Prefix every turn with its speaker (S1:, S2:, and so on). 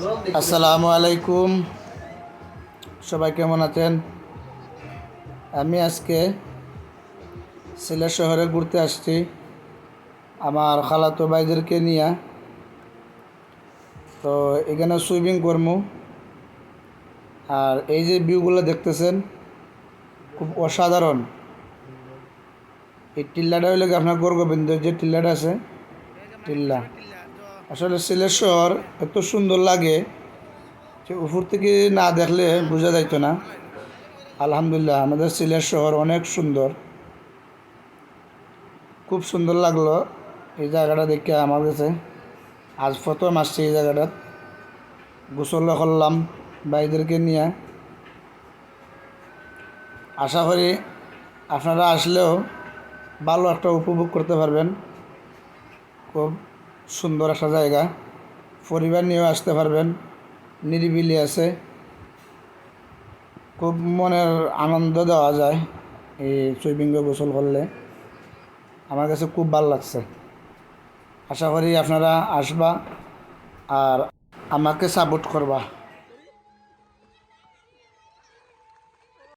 S1: আসসালামু আলাইকুম। সবাই কেমন আছেন? আমি আজকে সিলেট শহরে ঘুরতে আসছি। আমার খালাতো ভাইদেরকে নিয়ে। তো এখানে সুইমিং করব আর এই যে ভিউগুলো দেখতেছেন, খুব অসাধারণ। এই টিল্লাটা হইলে আপনার গোরগোবিন্দের যে টিল্লাটা আছে, টিল্লা। আসলে সিলেট শহর এত সুন্দর লাগে যে উপর থেকে না দেখলে বোঝা যাইতো না। আলহামদুলিল্লাহ, আমাদের সিলেট শহর অনেক সুন্দর। খুব সুন্দর লাগল এই জায়গাটা দেখে আমার কাছে। আজ প্রথম আসছি এই জায়গাটা। গোসল করলাম ভাইদেরকে নিয়ে। আশা করি আপনারা আসলেও ভালো একটা উপভোগ করতে পারবেন। খুব সুন্দর একটা জায়গা। পরিবার নিয়েও আসতে পারবেন। নিরিবিলি আছে। খুব মনের আনন্দ দেওয়া যায় এই সুইমিং গোসল করলে। আমার কাছে খুব ভালো লাগছে। আশা করি আপনারা আসবা আর আমাকে সাপোর্ট করবা।